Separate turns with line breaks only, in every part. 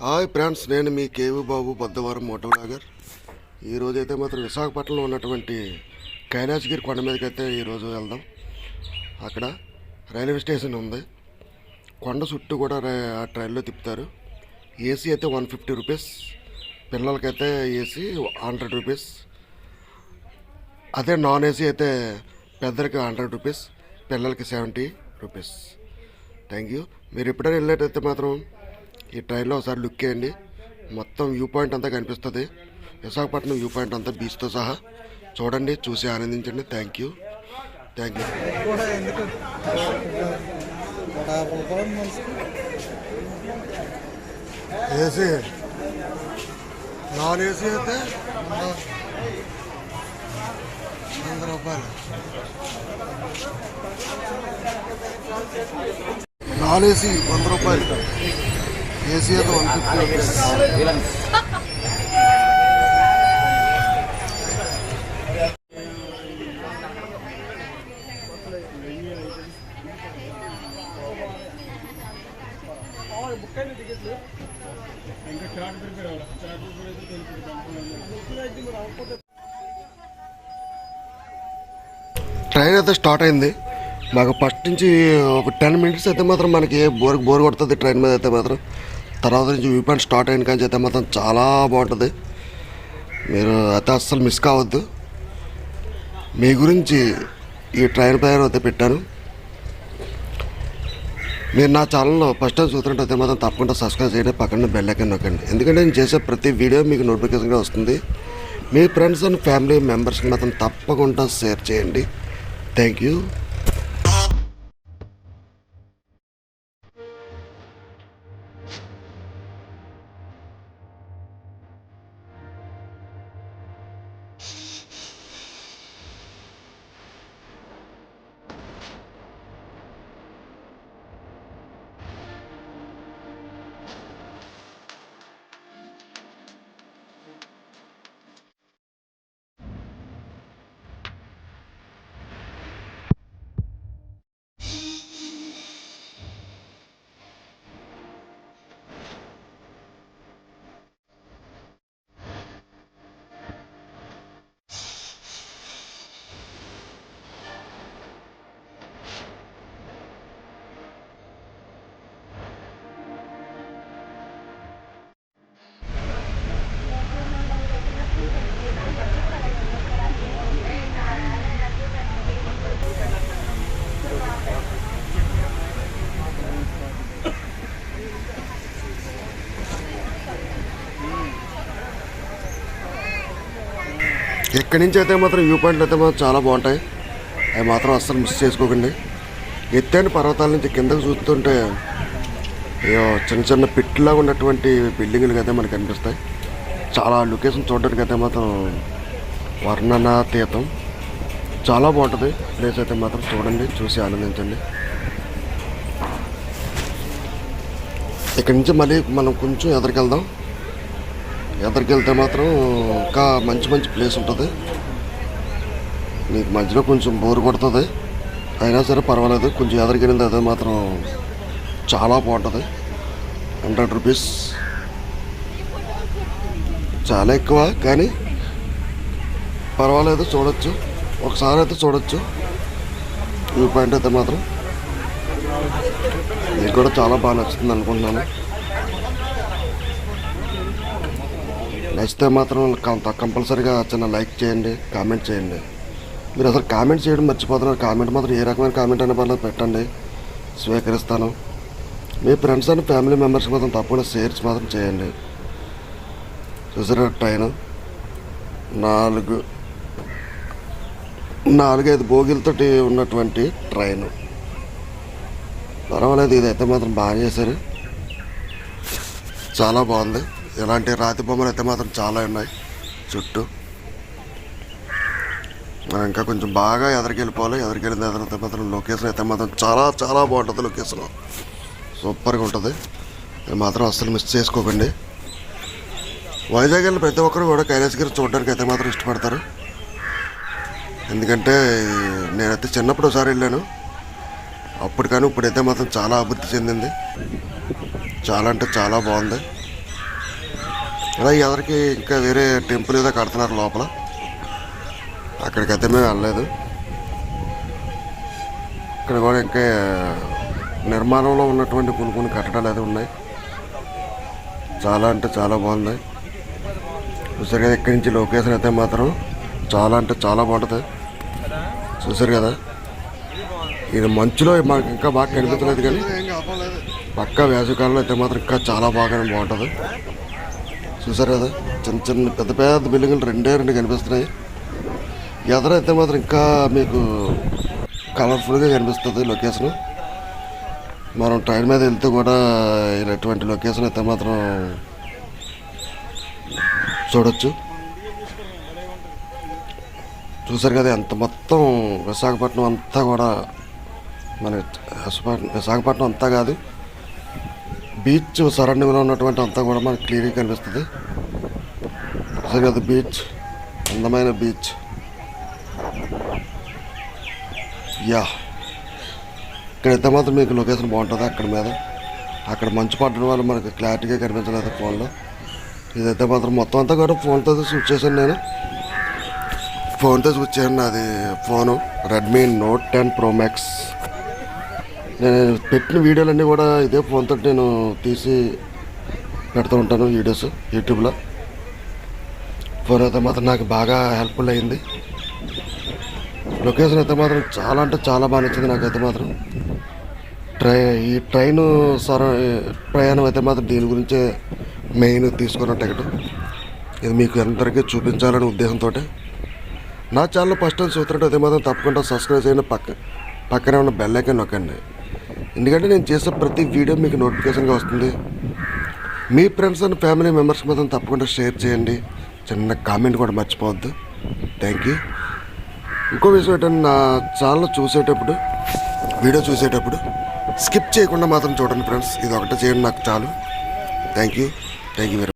Hi friends నేను మీ K V బాబు బద్దవరం మోటోలాగర్ ఈరోజు అయితే మాత్రం విశాఖపట్నంలో ఉన్నటువంటి కైలాసగిరి కొండ మీదకి అయితే ఈరోజు వెళ్దాం. అక్కడ రైల్వే స్టేషన్ ఉంది. కొండ చుట్టూ కూడా ఆ ట్రైన్లో తిప్పుతారు. ఏసీ అయితే వన్ ఫిఫ్టీ రూపీస్ పిల్లలకైతే ఏసీ హండ్రెడ్ రూపీస్. అదే నాన్ ఏసీ అయితే పెద్దలకి హండ్రెడ్ రూపీస్ పిల్లలకి సెవెంటీ రూపీస్. Thank you. మీరు ఎప్పుడైనా వెళ్ళేటైతే మాత్రం ఈ ట్రైన్లో ఒకసారి లుక్ చేయండి. మొత్తం వ్యూ పాయింట్ అంతా కనిపిస్తుంది. విశాఖపట్నం వ్యూ పాయింట్ అంతా బీచ్తో సహా. చూడండి చూసి ఆనందించండి. Thank you. Thank you. AC. Non AC అయితే
వంద రూపాయలు.
నాన్ ఏసీ వంద రూపాయలు. అయితే వన్ ట్రైన్ అయితే స్టార్ట్ అయింది. మాకు ఫస్ట్ నుంచి ఒక టెన్ మినిట్స్ అయితే మాత్రం మనకి బోర్ బోర్ కొడుతుంది ట్రైన్ మీద అయితే మాత్రం. తర్వాత నుంచి వ్యూ పాయింట్ స్టార్ట్ అయిన కానీ అయితే మాత్రం చాలా బాగుంటుంది. మీరు అయితే అస్సలు మిస్ కావద్దు. మీ గురించి ఈ ట్రైన్ పేరు అయితే పెట్టాను. మీరు నా ఛానల్లో ఫస్ట్ టైం చూస్తున్నట్టయితే మాత్రం తప్పకుండా సబ్స్క్రైబ్ చేయండి పక్కన బెల్ ఐకన్ నొక్కండి. ఎందుకంటే నేను చేసే ప్రతి వీడియో మీకు నోటిఫికేషన్గా వస్తుంది. మీ ఫ్రెండ్స్ అండ్ ఫ్యామిలీ మెంబర్స్కి మాత్రం తప్పకుండా షేర్ చేయండి. థ్యాంక్ యూ ఎక్కడి నుంచి అయితే మాత్రం వ్యూ పాయింట్లు అయితే మాత్రం చాలా బాగుంటాయి. అవి మాత్రం అస్సలు మిస్ చేసుకోకండి. ఎత్తైన పర్వతాల నుంచి కిందకు చూస్తుంటే చిన్న చిన్న పిట్లాగా ఉన్నటువంటి బిల్డింగ్లు అయితే మనకు కనిపిస్తాయి. చాలా లొకేషన్ చూడడానికి అయితే మాత్రం వర్ణనాతీతం. చాలా బాగుంటుంది. ప్లేస్ అయితే మాత్రం చూడండి చూసి ఆనందించండి. ఇక్కడి నుంచి మళ్ళీ మనం కొంచెం ఎదరికెళ్దాం. ఎదరికెళ్తే మాత్రం ఇంకా మంచి మంచి ప్లేస్ ఉంటుంది. నీకు మధ్యలో కొంచెం బోర్ కొడుతుంది. అయినా సరే పర్వాలేదు కొంచెం ఎదరికెళ్ళింది అదే మాత్రం చాలా బాగుంటుంది. హండ్రెడ్ రూపీస్ చాలా ఎక్కువ కానీ పర్వాలేదు చూడొచ్చు. ఒకసారి అయితే చూడొచ్చు. వ్యూ పాయింట్ అయితే మాత్రం. మీకు కూడా చాలా బాగా నచ్చుతుంది అనుకుంటున్నాను. నచ్చితే మాత్రం కం- కంపల్సరీగా చిన్న లైక్ చేయండి కామెంట్ చేయండి. మీరు అసలు కామెంట్ చేయడం మర్చిపోతున్నారు. కామెంట్ మాత్రం ఏ రకమైన కామెంట్ అయినా పర్లేదు పెట్టండి. స్వీకరిస్తాను. మీ ఫ్రెండ్స్ అండ్ ఫ్యామిలీ మెంబర్స్ మాత్రం తప్పకుండా షేర్స్ మాత్రం చేయండి. చూసారా ట్రైన్ నాలుగు నాలుగైదు బోగిలతోటి ఉన్నటువంటి ట్రైన్. పర్వాలేదు ఇదైతే మాత్రం బాగా చేశారు. చాలా బాగుంది. ఇలాంటి రాతి బొమ్మలు అయితే మాత్రం చాలా ఉన్నాయి. చుట్టూ. మనం ఇంకా కొంచెం బాగా ఎదరికెళ్ళిపోవాలి. ఎదరికెళ్ళిన తర్వాత మాత్రం లొకేషన్ అయితే మాత్రం చాలా చాలా బాగుంటుంది లొకేషన్ సూపర్గా ఉంటుంది. ఇది మాత్రం అస్సలు మిస్ చేసుకోకండి. వైజాగ్ వెళ్ళిన ప్రతి ఒక్కరు కూడా కైలాసగిరి చూడడానికి అయితే మాత్రం ఇష్టపడతారు. ఎందుకంటే నేనైతే చిన్నప్పుడు ఒకసారి వెళ్ళాను. అప్పుడు కానీ ఇప్పుడైతే మాత్రం చాలా అభివృద్ధి చెందింది. చాలా అంటే చాలా బాగుంది. అలా ఎవరికి ఇంకా వేరే టెంపుల్ ఏదో కడుతున్నారు లోపల. అక్కడికైతే మేము వెళ్ళలేదు. ఇక్కడ కూడా ఇంకా నిర్మాణంలో ఉన్నటువంటి కొన్ని కొన్ని కట్టడాలు అయితే ఉన్నాయి. చాలా అంటే చాలా బాగున్నాయి. చూసారు కదా ఇక్కడి నుంచి లొకేషన్ అయితే మాత్రం చాలా అంటే చాలా బాగుంటుంది. చూసారు కదా ఇది మంచులో మనకి ఇంకా బాగా కనిపించలేదు కానీ పక్క వేసవికాలంలో అయితే మాత్రం ఇంకా చాలా బాగా బాగుంటుంది. చూసారు కదా? చిన్న చిన్న పెద్ద పెద్ద బిల్డింగులు రెండే రెండు కనిపిస్తున్నాయి. ఎదరైతే మాత్రం ఇంకా మీకు కలర్ఫుల్గా కనిపిస్తుంది లొకేషన్ మనం ట్రైన్ మీద వెళ్తే కూడా ఇలాంటి లొకేషన్ అయితే మాత్రం చూడొచ్చు. చూసారు కదా ఎంత మొత్తం విశాఖపట్నం అంతా కూడా మన విశాఖపట్నం విశాఖపట్నం అంతా కాదు బీచ్ సరౌండింగ్లో ఉన్నటువంటి అంతా కూడా మనకు క్లియర్గా కనిపిస్తుంది. చూసారు బీచ్ అందమైన బీచ్. యా. ఇక్కడైతే మాత్రం మీకు లొకేషన్ బాగుంటుంది అక్కడ మీద. అక్కడ మంచు పడడం వల్ల మనకు క్లారిటీగా కనిపించలేదు ఫోన్లో. ఇదైతే మాత్రం మొత్తం అంతా కూడా ఫోన్తో స్విచ్ చేశాను నేను. ఫోన్తో స్విచ్ చేయండి అది phone Redmi Note ten Pro Max నేను పెట్టిన వీడియోలన్నీ కూడా ఇదే ఫోన్తో నేను తీసి పెడుతూ ఉంటాను వీడియోస్ యూట్యూబ్లో. ఫోన్ అయితే మాత్రం నాకు బాగా హెల్ప్ఫుల్ అయింది. లొకేషన్ అయితే మాత్రం చాలా అంటే చాలా బాగా నచ్చింది నాకైతే మాత్రం ట్రై ఈ ట్రైన్ సర ప్రయాణం అయితే మాత్రం దీని గురించే మెయిన్ తీసుకున్న టికెట్ ఇది మీకు అందరికీ చూపించాలనే ఉద్దేశంతో నా ఛానల్ ఫస్ట్ టైం చూస్తున్నట్టు అయితే మాత్రం తప్పకుండా సబ్స్క్రైబ్ చేయండి. పక్క పక్కనే ఉన్న బెల్ నొక్కండి. ఎందుకంటే నేను చేసే ప్రతి వీడియో మీకు నోటిఫికేషన్గా వస్తుంది. మీ ఫ్రెండ్స్ అండ్ ఫ్యామిలీ మెంబర్స్ మాత్రం తప్పకుండా షేర్ చేయండి. చిన్న కామెంట్ కూడా మర్చిపోవద్దు. Thank you. ఇంకో విషయం ఏంటంటే నా ఛానల్ చూసేటప్పుడు వీడియో చూసేటప్పుడు స్కిప్ చేయకుండా మాత్రం చూడండి ఫ్రెండ్స్. ఇది ఒకటే చేయండి నాకు చాలు. Thank you. Thank you very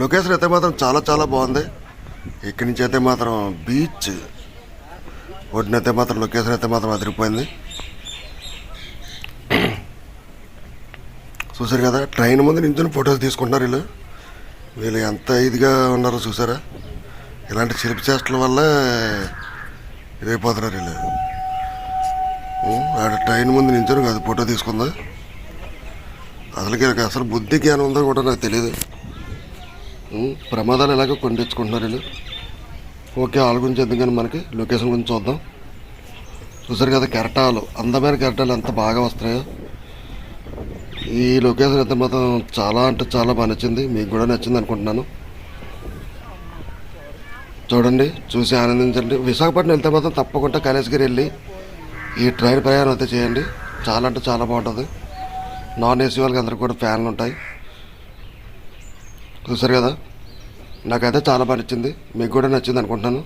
location అయితే మాత్రం చాలా చాలా బాగుంది. ఇక్కడి నుంచి అయితే మాత్రం బీచ్. ఒడ్డునైతే మాత్రం లొకేషన్ అయితే మాత్రం అదిరిపోయింది. చూసారు కదా ట్రైన్ ముందు నించుని ఫొటోస్ తీసుకుంటున్నారు వీళ్ళు. వీళ్ళు ఎంత ఇదిగా ఉన్నారో చూసారా? ఇలాంటి శిల్ప చేష్టల వల్ల ఇదైపోతున్నారు వీళ్ళు. ఆడ ట్రైన్ ముందు నించుని కాదు ఫోటో తీసుకుందా. అసలు అసలు బుద్ధి జ్ఞానం ఉందో కూడా నాకు తెలియదు ప్రమాదాలు ఎలాగో కొని తెచ్చుకుంటున్నారు వీళ్ళు. ఓకే వాళ్ళ గురించి ఎందుకని మనకి? లొకేషన్ గురించి చూద్దాం. చూసారు కదా కెరటాలు. అందమైన కెరటాలు ఎంత బాగా వస్తాయో. ఈ లొకేషన్ అయితే మాత్రం చాలా అంటే చాలా బాగా నచ్చింది. మీకు కూడా నచ్చింది అనుకుంటున్నాను. చూడండి చూసి ఆనందించండి. విశాఖపట్నం వెళ్తే మాత్రం తప్పకుండా కైలాసగిరి వెళ్ళి ఈ ట్రైన్ ప్రయాణం అయితే చేయండి. చాలా అంటే చాలా బాగుంటుంది. నాన్ ఏసీ వాళ్ళకి అందరికీ కూడా ఫ్యాన్లు ఉంటాయి. చూసారు కదా? నాకైతే చాలా బాగా నచ్చింది. మీకు కూడా నచ్చింది అనుకుంటున్నాను.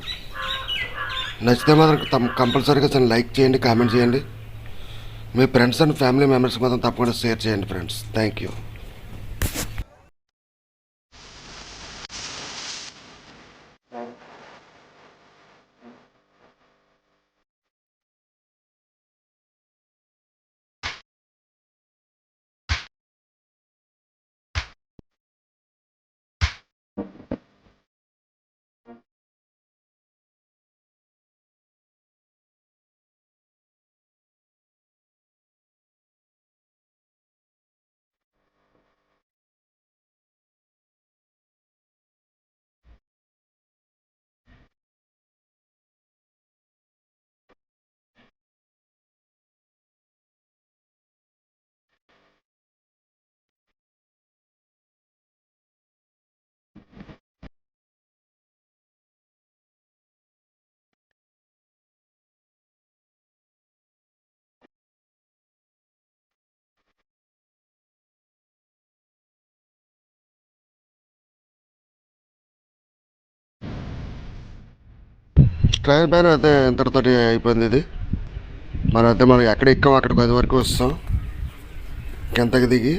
నచ్చితే మాత్రం తమ్- కంపల్సరీగా లైక్ చేయండి కామెంట్ చేయండి. మీ ఫ్రెండ్స్ అండ్ ఫ్యామిలీ మెంబర్స్ మాత్రం తప్పకుండా షేర్ చేయండి friends. Thank you train ban అయితే ఇంతటితోటి అయిపోయింది ఇది? మనం అయితే మనం ఎక్కడ ఎక్కాం అక్కడ పది వరకు వస్తాం. కిందకి దిగి.